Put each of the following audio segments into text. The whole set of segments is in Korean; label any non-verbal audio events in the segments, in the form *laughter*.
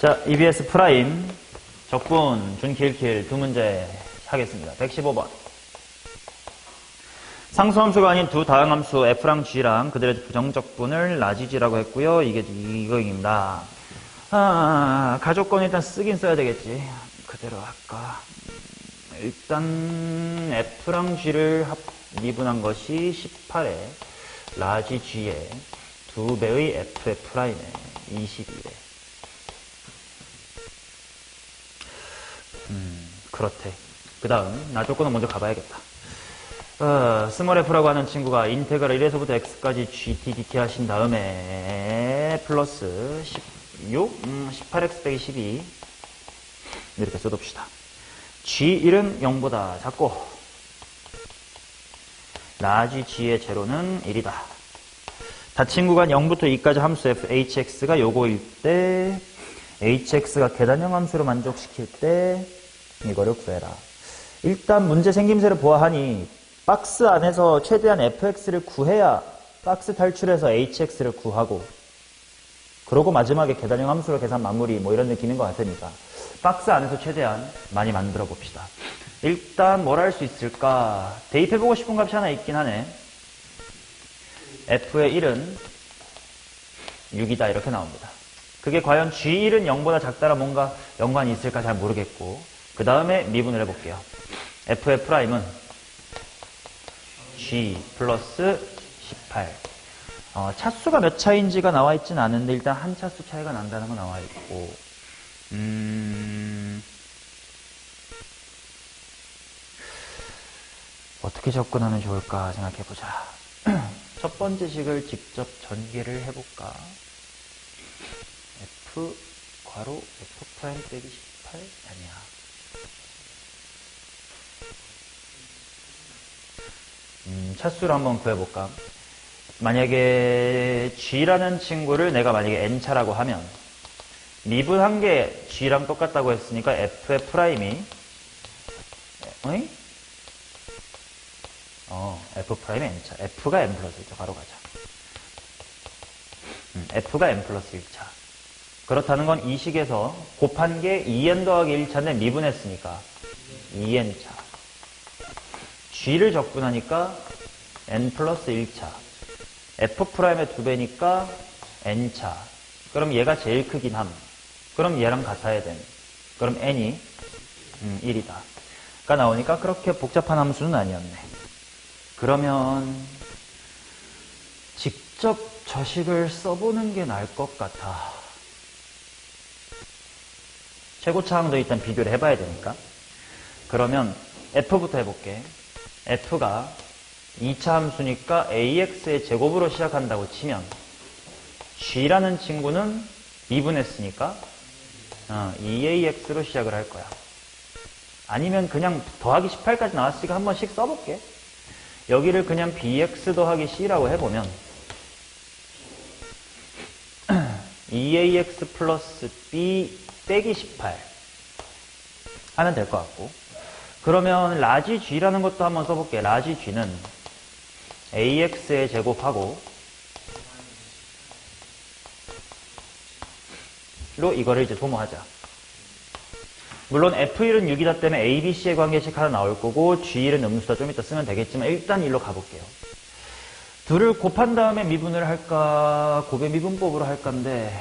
자, EBS 프라임 적분 준킬킬 두 문제 하겠습니다. 115번. 상수함수가 아닌 두 다항함수 f랑 g랑 그들의 부정적분을 라지지라고 했고요. 이게 이거입니다. 아, 가족권 일단 쓰긴 써야 되겠지. 그대로 할까. 일단 f랑 g를 합, 미분한 것이 18에 라지 g의 두 배의 f의 프라임에 21에 음, 그렇대. 그 다음, 나 조건은 먼저 가봐야겠다. 어, 스몰 f라고 하는 친구가 인테그랄 1에서부터 x까지 gt, dt 하신 다음에 플러스 16, 음, 18x 빼기 12 이렇게 써둡시다. g1은 0보다 작고 라지 g의 제로는 1이다. 닫힌 구간 0부터 2까지 함수 f, hx가 요거일 때 hx가 계단형 함수로 만족시킬 때 이거를 구해라. 일단 문제 생김새를 보아하니 박스 안에서 최대한 fx를 구해야 박스 탈출해서 hx를 구하고 그러고 마지막에 계단형 함수로 계산 마무리 뭐 이런 느낌인 것 같으니까 박스 안에서 최대한 많이 만들어 봅시다. 일단 뭘 할 수 있을까? 대입해보고 싶은 값이 하나 있긴 하네. f의 1은 6이다 이렇게 나옵니다. 그게 과연 G1은 0보다 작다라 뭔가 연관이 있을까 잘 모르겠고 그 다음에 미분을 해볼게요. F의 프라임은 G 플러스 18 어, 차수가 몇 차인지가 나와 있진 않은데 일단 한 차수 차이가 난다는 거 나와 있고 음... 어떻게 접근하면 좋을까 생각해보자. *clears throat* 첫 번째 식을 직접 전개를 해볼까? F 괄호 F 프라임 빼기 18 아니야. 음, 차수를 한번 구해볼까? 만약에 G라는 친구를 내가 만약에 N차라고 하면 미분한 게 G랑 똑같다고 했으니까 F의 프라임이 어이? 어, F 프라임 N차. F가 N 플러스 1차. 바로 가자. 음, F가 N 플러스 1차. 그렇다는 건 이 식에서 곱한 게 2n 더하기 1차인데 미분했으니까 2n차. G를 적분하니까 N 플러스 1차. F 프라임의 두 배니까 N차. 그럼 얘가 제일 크긴 함. 그럼 얘랑 같아야 됨. 그럼 N이 음, 1이다. 가 나오니까 그렇게 복잡한 함수는 아니었네. 그러면 직접 저식을 써보는 게 나을 것 같아. 최고차항도 일단 비교를 해봐야 되니까. 그러면 F부터 해볼게. F가 2차 함수니까 AX의 제곱으로 시작한다고 치면 G라는 친구는 미분했으니까 어, 2AX로 시작을 할 거야. 아니면 그냥 더하기 18까지 나왔으니까 한 번씩 써볼게. 여기를 그냥 bx 더하기 c라고 해보면 *clears throat* 2ax 플러스 b 빼기 18 하면 될 것 같고 그러면 라지 g라는 것도 한번 써볼게 라지 g는 ax의 제곱하고 로 이거를 이제 소모하자 물론 F1은 6이다 때문에 A, B, C의 관계식 하나 나올 거고 G1은 음수다 좀 이따 쓰면 되겠지만 일단 일로 가볼게요. 둘을 곱한 다음에 미분을 할까 곱의 미분법으로 할 건데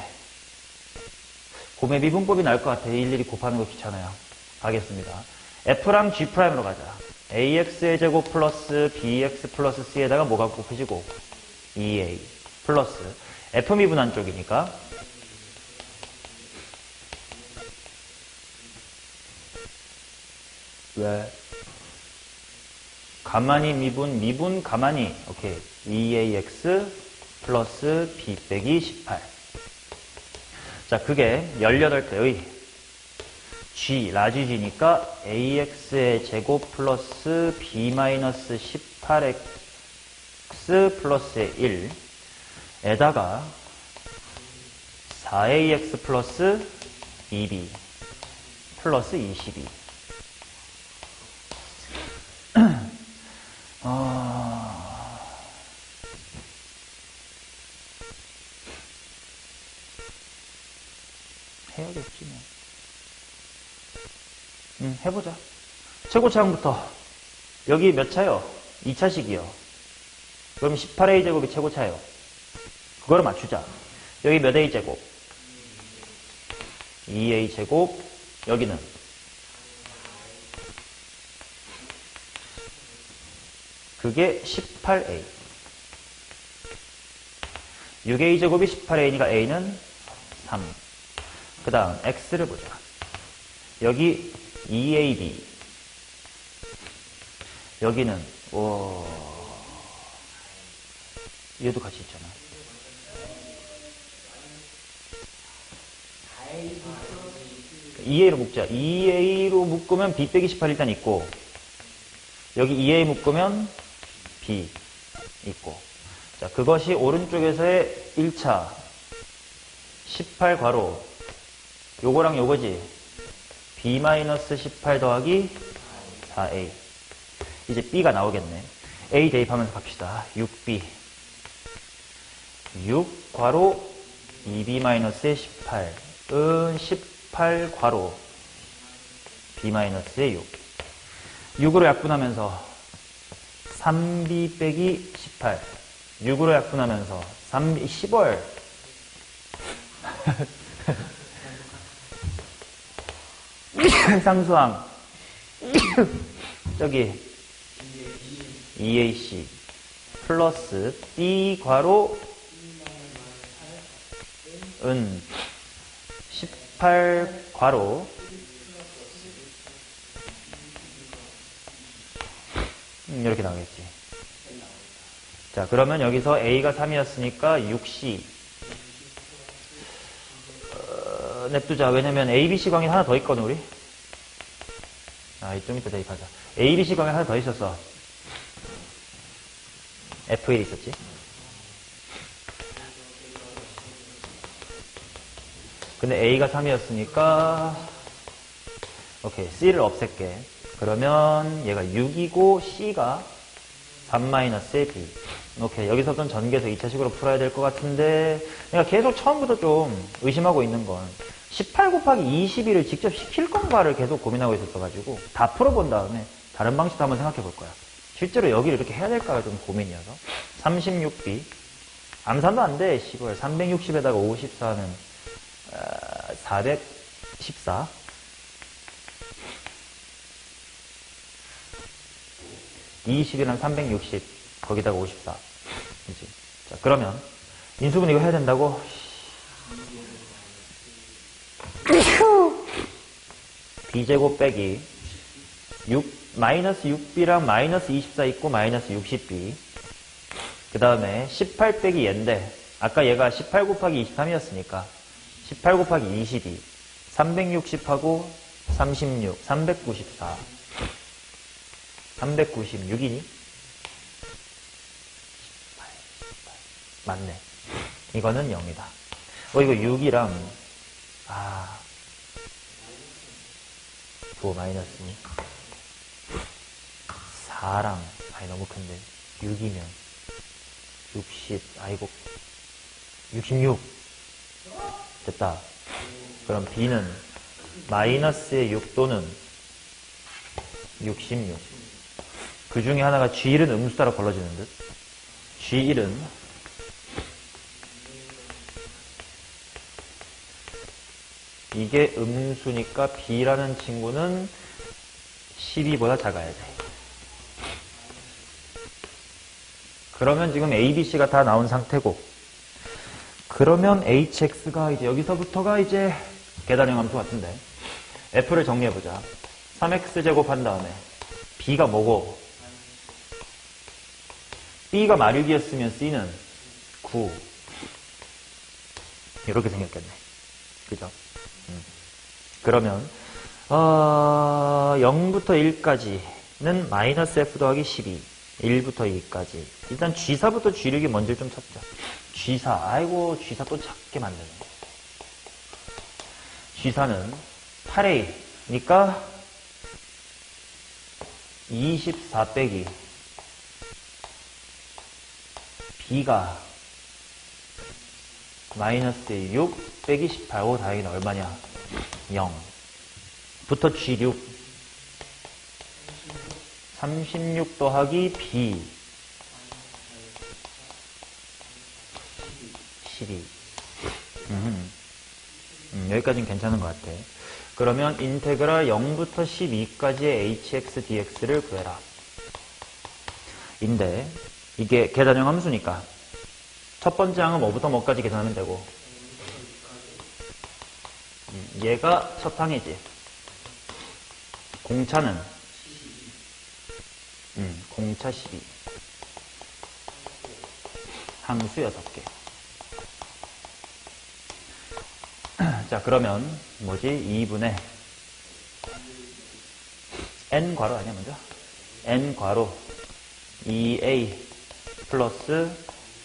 곱의 미분법이 나을 것 같아요. 일일이 곱하는 거 귀찮아요. 가겠습니다. F랑 G'으로 가자. AX의 제곱 플러스 BX 플러스 C에다가 뭐가 곱해지고 2A 플러스 F 미분한 쪽이니까 왜? 가만히 미분, 미분 가만히. 오케이. 2ax 플러스 b 빼기 18. 자, 그게 18대의 g, 라지 g니까 ax의 제곱 플러스 b 마이너스 18x 플러스 1 에다가 4ax 플러스 2b 플러스 22 아... 해야겠지 뭐. 응, 해보자. 최고차항부터. 여기 몇 차요? 2차식이요. 그럼 18a 제곱이 최고차예요. 그거를 맞추자. 여기 몇 a 제곱? 2a 제곱. 여기는 그게 18a. 6a 제곱이 18a니까 a는 3. 그 다음 x를 보자. 여기 2ab. 여기는 와 얘도 같이 있잖아. 2a로 묶자. 2a로 묶으면 b 빼기 18 일단 있고 여기 2a 묶으면 b 있고 자 그것이 오른쪽에서의 1차 18 괄호 요거랑 요거지 b-18 더하기 4a 이제 b가 나오겠네. a 대입하면서 갑시다. 6b 6 괄호 2b-의 18은 18 괄호 b-의 6 6으로 약분하면서 3b 빼기 18 6으로 약분하면서 3b 10월 *laughs* 상수항 *coughs* 저기 2ac 플러스 b 괄호 은 18 괄호 음, 이렇게 나오겠지. 자, 그러면 여기서 A가 3이었으니까 6C. 어, 냅두자. 왜냐면 ABC 광이 하나 더 있거든, 우리. 아, 이좀 이따 대입하자. ABC 광이 하나 더 있었어. F1 있었지. 근데 A가 3이었으니까, 오케이. C를 없앨게. 그러면 얘가 6이고 C가 3-의 B. 오케이. 여기서부터는 전개해서 2차식으로 풀어야 될 것 같은데 내가 계속 처음부터 좀 의심하고 있는 건 18 곱하기 22를 직접 시킬 건가를 계속 고민하고 있었어가지고 다 풀어본 다음에 다른 방식도 한번 생각해 볼 거야. 실제로 여기를 이렇게 해야 될까가 좀 고민이어서. 36B 암산도 안 돼. 10월 360에다가 54는 414 20이랑 360 거기다가 54 그지 자 그러면 인수분 이거 해야 된다고 b제곱 빼기 6 마이너스 6b랑 마이너스 24 있고 마이너스 60b 그 다음에 18 빼기 얘인데 아까 얘가 18 곱하기 23이었으니까 18 곱하기 22 360하고 36 394 396이니? 맞네. 이거는 0이다. 어, 이거 6이랑, 아, 부호 마이너스니? 4랑, 아니, 너무 큰데. 6이면, 60, 아이고, 66. 됐다. 그럼 B는 마이너스의 6 또는 66. 그 중에 하나가 G1은 음수 따라 걸러지는 듯. G1은 이게 음수니까 B라는 친구는 12보다 작아야 돼. 그러면 지금 A, B, C가 다 나온 상태고 그러면 HX가 이제 여기서부터가 이제 계단형 함수 같은데 F를 정리해보자. 3X 제곱 한 다음에 B가 뭐고 B가 마륙이었으면 C는 9 이렇게 생겼겠네. 그죠? 음. 그러면 어, 0부터 1까지는 마이너스 F 더하기 12 1부터 2까지 일단 G4부터 G6이 먼저 좀 찾자. G4 아이고 G4 또 작게 만드네. G4는 8A니까 24 빼기 B가 마이너스 6 빼기 18. 오, 다행이다. 얼마냐? 0. 부터 G6. 36 더하기 B. 12. 음, 음, 여기까지는 괜찮은 것 같아. 그러면 인테그랄 0부터 12까지의 hx dx를 구해라. 인데 이게 계산형 함수니까 첫 번째 항은 뭐부터 뭐까지 계산하면 되고 음, 얘가 첫 항이지. 공차는? 음, 공차 12 항수 6개. *clears throat* 자 그러면 뭐지? 2분의 n 괄호 아니야 먼저? N 괄호 2a 플러스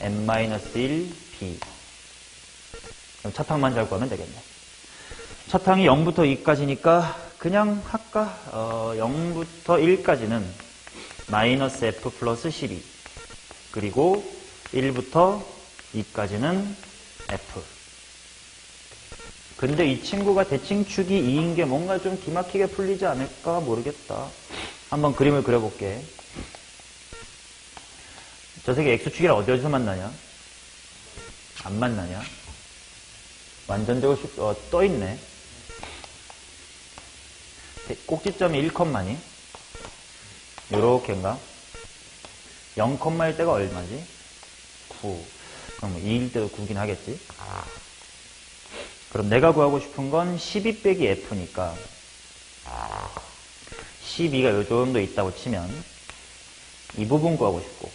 n-1b 그럼 첫 항만 잘 구하면 되겠네 첫 항이 0부터 2까지니까 그냥 할까? 어, 0부터 1까지는 마이너스 f 플러스 12 그리고 1부터 2까지는 f. 근데 이 친구가 대칭축이 2인 게 뭔가 좀 기막히게 풀리지 않을까 모르겠다. 한번 그림을 그려볼게. 저 색이 x축이랑 어디 어디서 만나냐? 안 만나냐? 완전적으로 슉- 어, 떠있네 꼭지점이 1컴마니 요렇게인가? 0컴마일 때가 얼마지? 9. 그럼 2일 때도 9긴 하겠지? 그럼 내가 구하고 싶은 건 12 빼기 F니까 12가 요 정도 있다고 치면 이 부분 구하고 싶고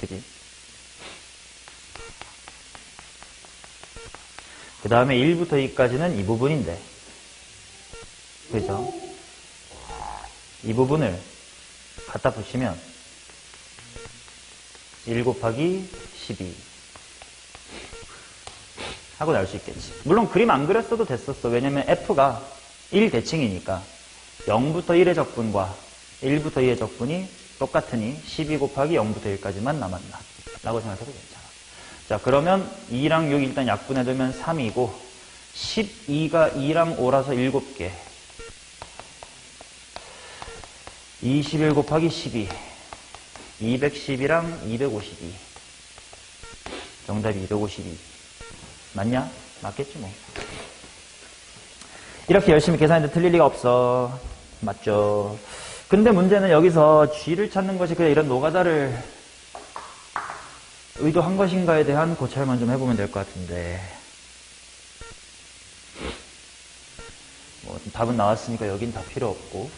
그지? 그 다음에 1부터 2까지는 이 부분인데 그죠? 이 부분을 갖다 붙이면 1 곱하기 12 하고 나올 수 있겠지. 물론 그림 안 그렸어도 됐었어. 왜냐면 F가 1 대칭이니까 0부터 1의 적분과 1부터 2의 적분이 똑같으니 12 곱하기 0부터 1까지만 남았나 라고 생각해도 괜찮아. 자 그러면 2랑 6 일단 약분해두면 3이고 12가 2랑 5라서 7개 21 곱하기 12 210이랑 252 정답이 252 맞냐? 맞겠지 뭐. 이렇게 열심히 계산해도 틀릴 리가 없어. 맞죠? 근데 문제는 여기서 G를 찾는 것이 그냥 이런 노가다를 의도한 것인가에 대한 고찰만 좀 해보면 될 것 같은데. 뭐 답은 나왔으니까 여긴 다 필요 없고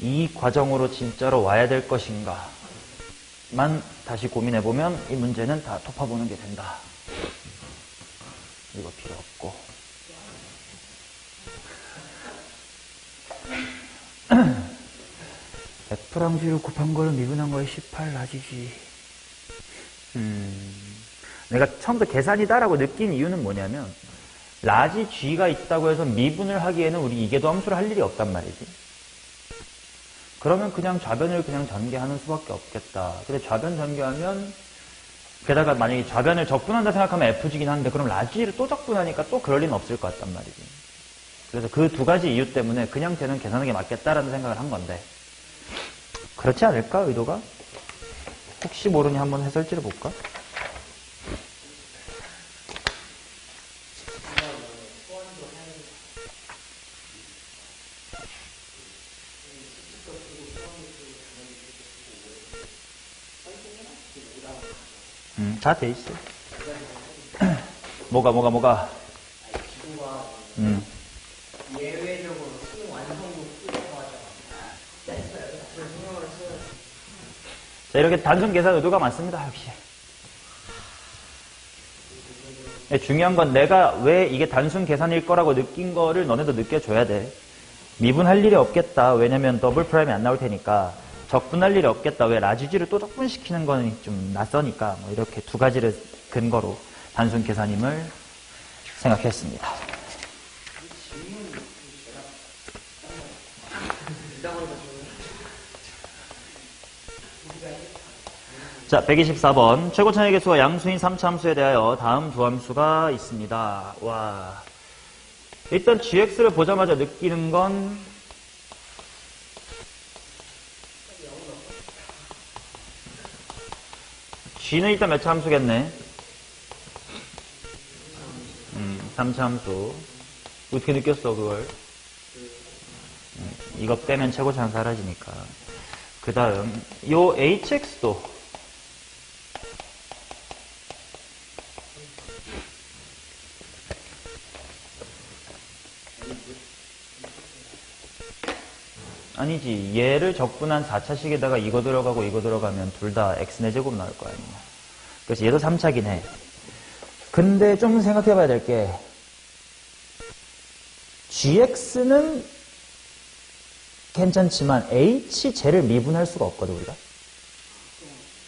이 과정으로 진짜로 와야 될 것인가 만 다시 고민해보면 이 문제는 다 톱아보는 게 된다. 이거 필요 없고. *clears throat* F랑 G를 곱한 걸 미분한 거에 18 라지지. 음, 내가 처음부터 계산이다라고 느낀 이유는 뭐냐면, 라지 G가 있다고 해서 미분을 하기에는 우리 이계도 함수를 할 일이 없단 말이지. 그러면 그냥 좌변을 그냥 전개하는 수밖에 없겠다. 근데 좌변 전개하면 게다가 만약에 좌변을 적분한다 생각하면 F지긴 한데 그럼 라지를 또 적분하니까 또 그럴 리는 없을 것 같단 말이지. 그래서 그 두 가지 이유 때문에 그냥 쟤는 계산하는 게 맞겠다라는 생각을 한 건데 그렇지 않을까 의도가? 혹시 모르니 한번 해설지를 볼까? 다 돼 있어. 뭐가, 뭐가, 뭐가. 음. 예외적으로. 자, 이렇게 단순 계산 의도가 많습니다, 역시. 네, 중요한 건 내가 왜 이게 단순 계산일 거라고 느낀 거를 너네도 느껴줘야 돼. 미분할 일이 없겠다. 왜냐면 더블 프라임이 안 나올 테니까. 적분할 일이 없겠다. 왜 라지지를 또 적분시키는 거는 좀 낯서니까. 뭐 이렇게 두 가지를 근거로 단순 계산임을 생각했습니다. 자, 124번. 최고차의 개수가 양수인 3차 함수에 대하여 다음 두 함수가 있습니다. 와. 일단 gx를 보자마자 느끼는 건 g는 일단 몇 차 함수겠네. 음, 3차 함수. 어떻게 느꼈어, 그걸? 음, 이거 빼면 최고차는 사라지니까. 그 다음, 요 hx도 아니지. 얘를 적분한 4차식에다가 이거 들어가고 이거 들어가면 둘 다 x네 제곱 나올 거 아니야. 그래서 얘도 3차긴 해. 근데 좀 생각해 봐야 될 게, gx는 괜찮지만 h제를 미분할 수가 없거든, 우리가.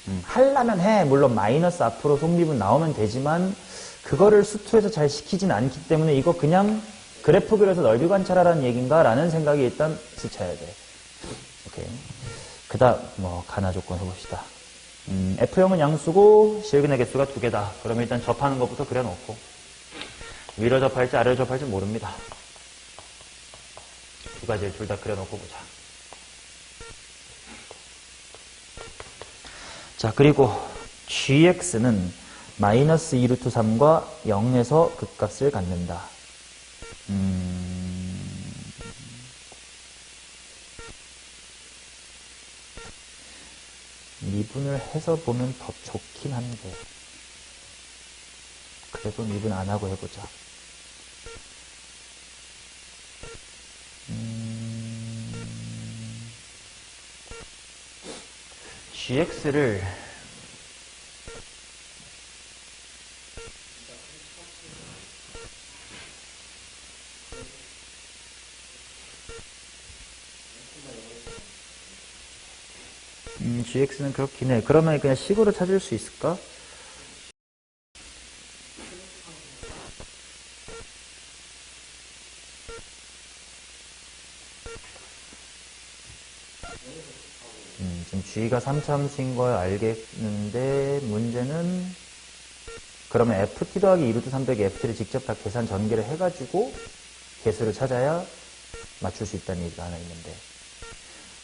음, 하려면 해. 물론 마이너스 앞으로 속미분 나오면 되지만, 그거를 수투에서 잘 시키진 않기 때문에 이거 그냥 그래프 그려서 넓이 관찰하라는 얘기인가? 라는 생각이 일단 스쳐야 돼. 오케이. 그 다음, 뭐, 가나 조건 해봅시다. 음, F형은 양수고, 실근의 개수가 두 개다. 그러면 일단 접하는 것부터 그려놓고. 위로 접할지 아래로 접할지 모릅니다. 두 가지를 둘 다 그려놓고 보자. 자, 그리고 gx는 마이너스 2루트 3과 0에서 극값을 갖는다. 음, 미분을 해서 보면 더 좋긴 한데, 그래도 미분 안 하고 해보자. 음, gx를 gx는 그렇긴 해. 그러면 그냥 식으로 찾을 수 있을까? 음, 지금 g가 3참수인 걸 알겠는데, 문제는, 그러면 ft 더하기 2루트 3 더하기 ft를 직접 다 계산 전개를 해가지고, 개수를 찾아야 맞출 수 있다는 얘기가 하나 있는데,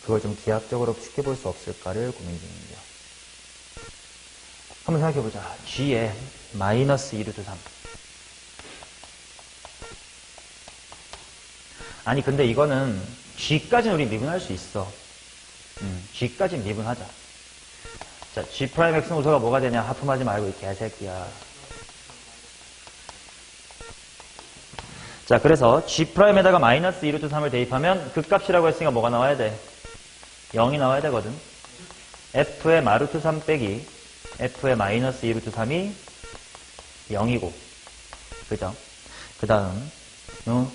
그걸 좀 기하학적으로 쉽게 볼 수 없을까를 고민 중입니다. 한번 생각해보자. g에 마이너스 2루트 3. 아니, 근데 이거는 g까지는 우리 미분할 수 있어. 음, g까지는 미분하자. 자, g 프라임 x 노소가 뭐가 되냐? 하품하지 말고 이 개새끼야. 자, 그래서 g 프라임에다가 마이너스 2루트 3을 대입하면 그 값이라고 했으니까 뭐가 나와야 돼? 0이 나와야 되거든. f의 마루트 3 빼기 f의 마이너스 2루트 3이 0이고. 그죠? 그 다음, 어?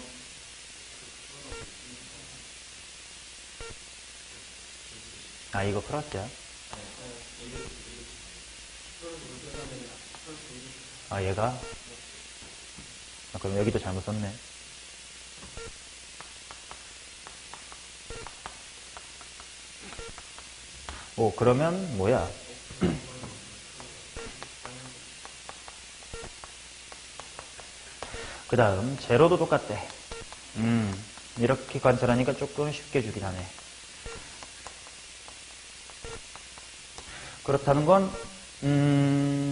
아, 이거 플러스야? 아, 얘가? 아, 그럼 여기도 잘못 썼네. 오, 그러면 뭐야? *clears throat* 그 다음, 제로도 똑같대. 음, 이렇게 관찰하니까 조금 쉽게 주긴 하네. 그렇다는 건, 음,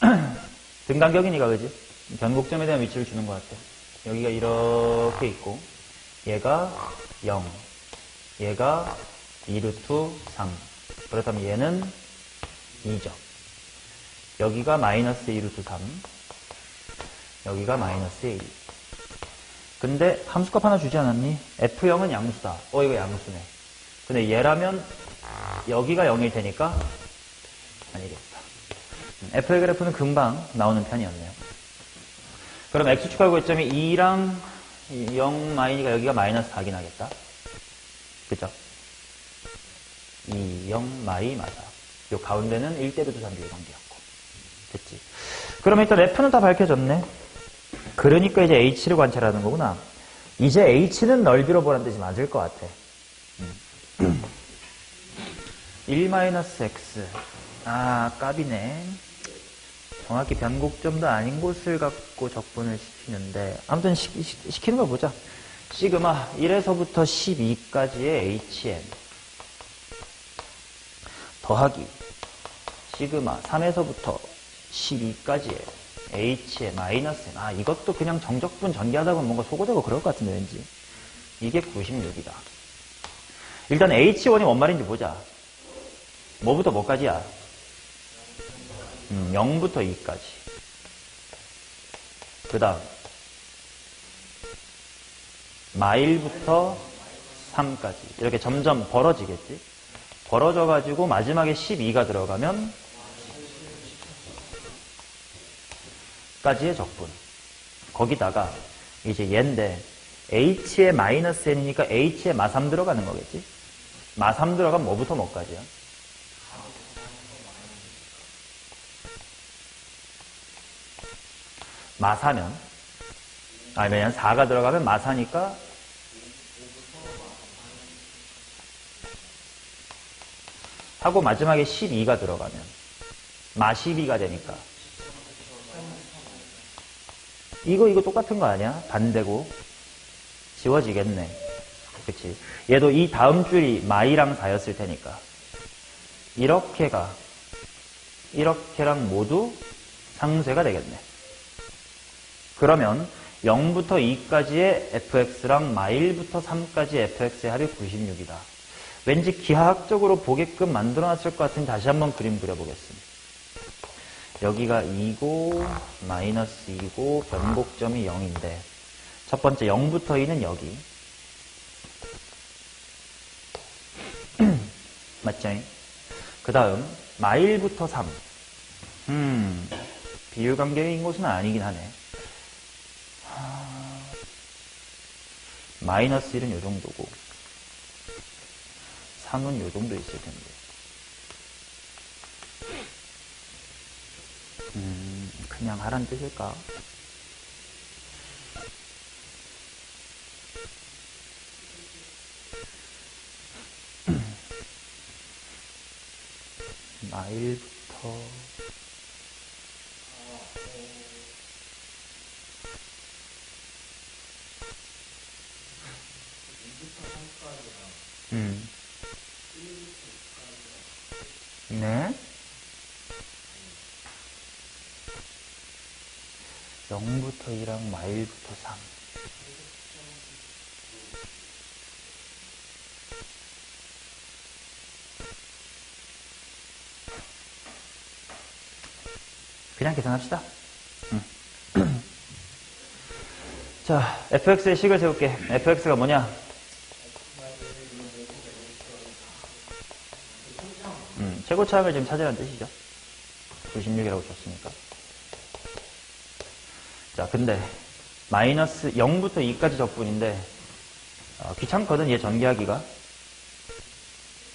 *clears throat* 등간격이니까, 그지? 변곡점에 대한 위치를 주는 것 같아. 여기가 이렇게 있고, 얘가 0, 얘가 2루트 3. 그렇다면 얘는 2죠. 여기가 마이너스 2루트 3. 여기가 마이너스 1. 근데 함수값 하나 주지 않았니? F0은 양수다. 어, 이거 양수네. 근데 얘라면 여기가 0일 테니까 아니겠다. 음, F의 그래프는 금방 나오는 편이었네요. 그럼 X축하고 고점이 2랑 0 마이니가 여기가 마이너스 4긴 하겠다. 그죠? 2, 0, 마이 맞아. 요 가운데는 1대루트 3비의 관계였고. 됐지? 그럼 일단 F는 다 밝혀졌네. 그러니까 이제 H를 관찰하는 거구나. 이제 H는 넓이로 보란 뜻이 맞을 것 같아. 음. *clears throat* 1-x. 아, 까비네. 정확히 변곡점도 아닌 곳을 갖고 적분을 시키는데, 아무튼 시, 키는 걸 보자. 시그마 1에서부터 12까지의 HM. 더하기 시그마 3에서부터 12까지의 HM 마이너스. 아, 이것도 그냥 정적분 전개하다 보면 뭔가 소고되고 그럴 것 같은데, 왠지. 이게 96이다. 일단 H1이 뭔 말인지 보자. 뭐부터 뭐까지야? 음, 0부터 2까지. 그 다음, 마일부터 3까지. 이렇게 점점 벌어지겠지? 벌어져 가지고 마지막에 12가 들어가면 까지의 적분. 거기다가 이제 얘인데 h에 마이너스 n이니까 h에 마3 들어가는 거겠지? 마3 들어가면 뭐부터 뭐까지야? 마4면 아니 왜냐면 4가 들어가면 마4니까 하고 마지막에 12가 들어가면 마 12가 되니까. 이거 이거 똑같은 거 아니야? 반대고 지워지겠네. 그치? 얘도 이 다음 줄이 마이랑 4였을 테니까. 이렇게가 이렇게랑 모두 상쇄가 되겠네. 그러면 0부터 2까지의 fx랑 마일부터 3까지의 fx의 합이 96이다. 왠지 기하학적으로 보게끔 만들어놨을 것 같으니 다시 한번 그림 그려보겠습니다. 여기가 2고 마이너스 2고 변곡점이 0인데 첫 번째 0부터 2는 여기 *clears throat* 맞죠? 그 다음 마일부터 3 음, 비율관계인 곳은 아니긴 하네. 마이너스 1은 요 정도고 3은 요 정도 있을 텐데 음, 그냥 하란 뜻일까? *clears throat* 마일부터 음. 네. 0부터 2랑 마일부터 3. 그냥 계산합시다. 음. *clears throat* 자, fx의 식을 세울게. fx가 뭐냐? 음, 최고차항을 지금 찾으라는 뜻이죠. 96이라고 줬으니까. 자, 근데 마이너스 0부터 2까지 적분인데 어, 귀찮거든 얘 전개하기가.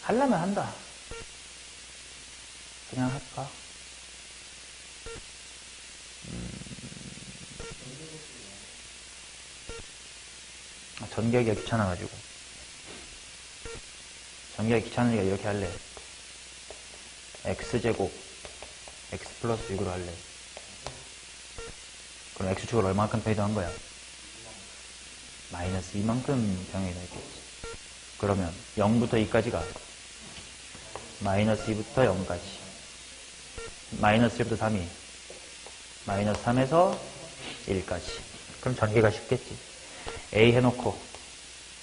하려면 한다. 그냥 할까? 전개하기가 귀찮아가지고. 전개하기 귀찮으니까 이렇게 할래. x제곱 x 플러스 6으로 할래 그럼 x축을 얼마만큼 페이드한 거야? 마이너스 2만큼 병행이 되겠지 그러면 0부터 2까지가 마이너스 2부터 0까지 마이너스 1부터 3이 마이너스 3에서 1까지 그럼 전개가 쉽겠지 a 해놓고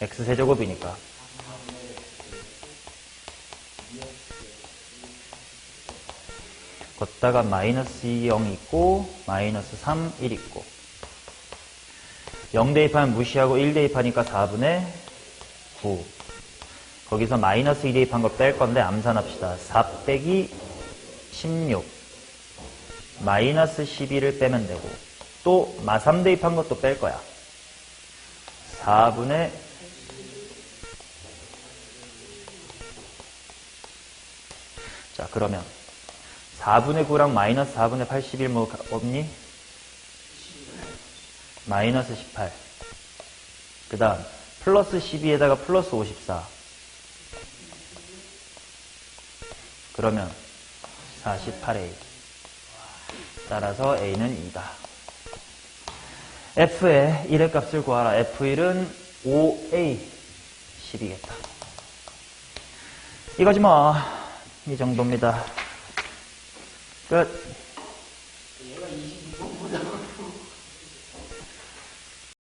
x세제곱이니까. 걷다가 마이너스 2, 0 있고 마이너스 3, 1 있고. 0 대입하면 무시하고 1 대입하니까 4분의 9 거기서 마이너스 2 대입한 거뺄 건데 암산합시다. 4 빼기 16 마이너스 12를 빼면 되고 또 마3 대입한 것도 뺄 거야. 4분의 그러면 4분의 9랑 마이너스 4분의 81 뭐 없니? 마이너스 18. 그 다음 플러스 12에다가 플러스 54. 그러면 48A. 따라서 A는 2다. F의 1의 값을 구하라. F1은 5A 10이겠다. 이거지 뭐. 이 정도입니다. 끝. 얘가 22번보다